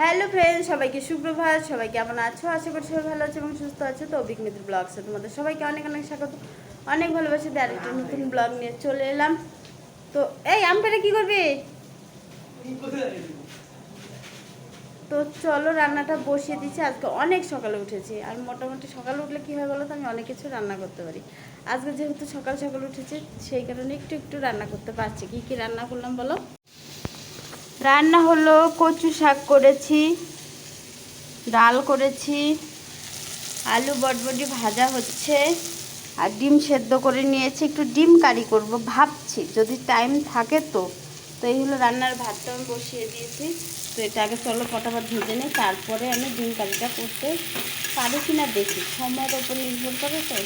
Hello friend সবাইকে সুপ্রভাত। সবাই কেমন আছো? আশা করি সবাই ভালো আছে এবং সুস্থ আছে। তো অভিক মিত্র ব্লগসে তোমাদের সবাইকে অনেক অনেক স্বাগত। অনেক ভালোবাসি দিয়ে আরেকটা নতুন ব্লগ নিয়ে চলে এলাম। তো এই আমপেরে কি করবি? তো চলো রান্নাটা বসিয়ে দিচ্ছি। আজকে অনেক সকালে উঠেছি। আর মোটামুটি সকালে উঠলে কী হয় বলো তো? আমি অনেক কিছু রান্না করতে পারি। আজকে যেহেতু সকাল সকাল উঠেছি সেই কারণে একটু একটু রান্না করতে পারছি। কী কী রান্না করলাম বলো? রান্না হলো কচু শাক করেছি, ডাল করেছি, আলু বটবটি ভাজা হচ্ছে, আর ডিম সেদ্ধ করে নিয়েছি। একটু ডিম কারি করব ভাবছি, যদি টাইম থাকে তো। তো এই হলো রান্নার ভাতটা আমি বসিয়ে দিয়েছি। তো এটা আগে চলো ফটাফট ভেজে নিই, তারপরে আমি ডিম কারিটা করতে পারি কি না দেখি। সময়ের ওপর নির্ভর করে তো।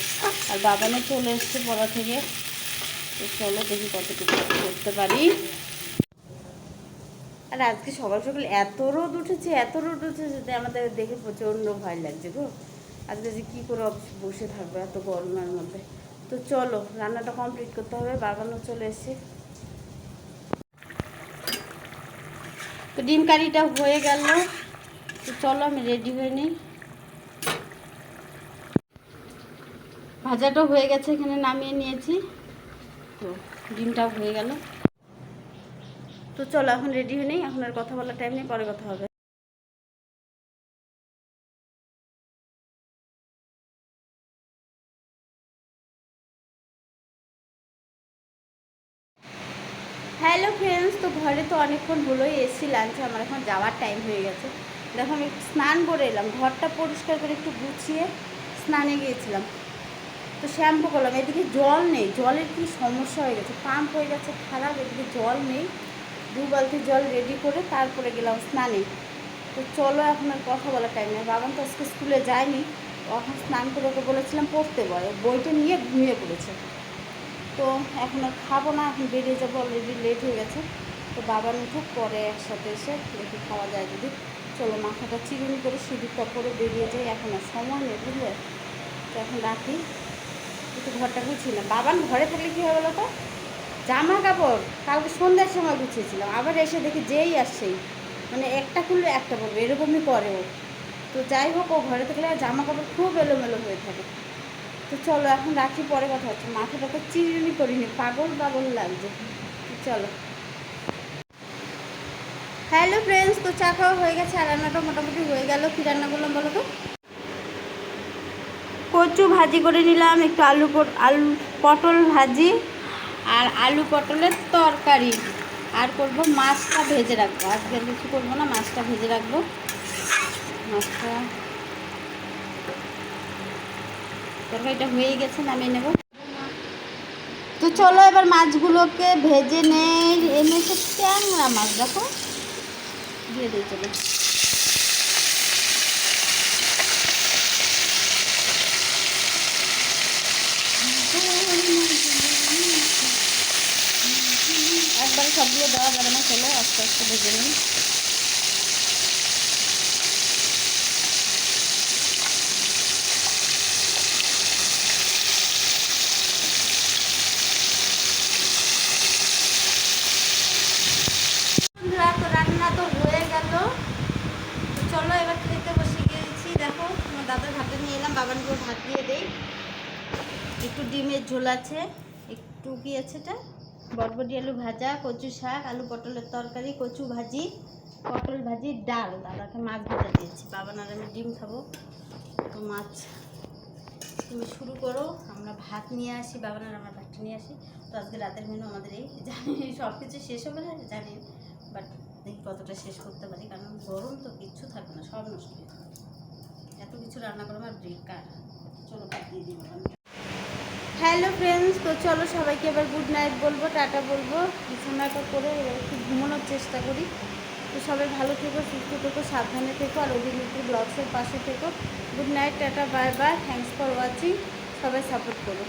আর বাবানে চলে এসছে পড়া থেকে। তো চলো দেখি কতটুকু করতে পারি। আর আজকে সকাল সকাল এত রোদ উঠেছে, এত রোদ উঠেছে যে আমাদের দেখে প্রচণ্ড ভয় লাগছে গো। আজকে যে কী করে বসে থাকব এত গরমের মধ্যে। তো চলো, রান্নাটা কমপ্লিট করতে হবে, বাগানও চলে এসছে। তো ডিম কারিটা হয়ে গেল। তো চলো আমি রেডি হয়ে নিই। ভাজাটাও হয়ে গেছে, এখানে নামিয়ে নিয়েছি। তো ডিমটাও হয়ে গেল। তো চলো, এখন রেডি হয়ে নেই, এখন আর কথা বলার টাইম নেই, পরে কথা হবে। হ্যালো ফ্রেন্ডস তো ঘরে তো অনেকক্ষণ হলোই এসছি লাঞ্চে আমার এখন যাওয়ার টাইম হয়ে গেছে। দেখো আমি একটু স্নান করে এলাম, ঘরটা পরিষ্কার করে একটু গুছিয়ে স্নানে গিয়েছিলাম। তো শ্যাম্পু করলাম, এদিকে জল নেই, জলের কি সমস্যা হয়ে গেছে, পাম্প হয়ে গেছে, খারাপ, এদিকে জল নেই। দু বালতি জল রেডি করে তারপরে গেলাম স্নানে। তো চলো এখন আর কথা বলার টাইম নেই। বাবান তো আজকে স্কুলে যায়নি। এখন স্নান করে ওকে বলেছিলাম পড়তে বলে। বইটা নিয়ে ঘুমিয়ে পড়েছে। তো এখন আর খাব না, এখন বেরিয়ে যাব অলরেডি লেট হয়ে গেছে। তো বাবার উঠুক, পরে একসাথে এসে দেখি খাওয়া যায় যদি। চলো মাথাটা চিরুনি করে সিঁড়িটা করে বেরিয়ে যাই। এখন আর সময় নেই, বুঝলে? তো এখন রাখি। একটু ঘরটা গুছিয়ে না। বাবান ঘরে থাকলে কী হবে বলো তো? জামা কাপড় কালকে সন্ধ্যার সময় গুছিয়েছিলাম। আবার এসে দেখি যেই আসছেই মানে একটা খুললে একটা পড়বে এরকমই করে ও। তো যাই হোক, ও ঘরে থাকলে জামা কাপড় খুব এলোমেলো হয়ে থাকে। তো চলো, এখন রাখি, পরে কথা হচ্ছে। মাথাটা তো চিরুনি করিনি, পাগল পাগল লাগছে। চলো। হ্যালো ফ্রেন্ডস তো চা খাওয়া হয়ে গেছে, আর রান্নাটা মোটামুটি হয়ে গেল। কী রান্না করলাম বলো তো? কচু ভাজি করে নিলাম, একটু আলু আলু পটল ভাজি। আর আলু পটলের তরকারি। আর করব মাছটা ভেজে রাখব। আজকে কিছু করব না, মাছটা ভেজে রাখব। মাছটা তরকারিটা হয়ে গেছে, নামিয়ে নেব। তো চলো এবার মাছগুলোকে ভেজে নেই। এনেছে ট্যাংরা মাছ, দেখো। দিয়ে দিই চলো। সবগুলো দেওয়া যাবে না, চলো আস্তে আস্তে ভেজে নিই। রান্না তো হয়ে চলো এবার খেতে বসে গিয়েছি। দেখো দাদার নিয়ে এলাম বাবানকেও ভাত দিয়ে একটু ডিমের ঝোল আছে, একটু কি আছে এটা? বটবটি আলু ভাজা, কচু শাক, আলু পটলের তরকারি, কচু ভাজি, পটল ভাজি, ডাল। দাদাকে মাছ ভাজা দিয়েছি। বাবান আর আমি ডিম খাব। তো মাছ তুমি শুরু করো। আমরা ভাত নিয়ে আসি। বাবা বাবানার আমরা ভাতটা নিয়ে আসি। তো আজকে রাতের মেনু আমাদের এই। জানি সব কিছু শেষ হবে না? জানি বাট দেখি কতটা শেষ করতে পারি? কারণ গরম তো কিচ্ছু থাকবে না, সব নষ্ট এত কিছু রান্না করো, আমার বেকার চলো ভাত দিয়ে দিই। হ্যালো ফ্রেন্ডস তো চলো সবাইকে এবার গুড নাইট বলব, টাটা বলব। বিছানাটা করে এবার একটু ঘুমানোর চেষ্টা করি। তো সবাই ভালো থেকো, সুস্থ থেকো, সাবধানে থেকো, আর অভিনেত্রী ব্লগসের পাশে থেকো। Good night tata bye bye thanks for watching সবাই সাপোর্ট করো।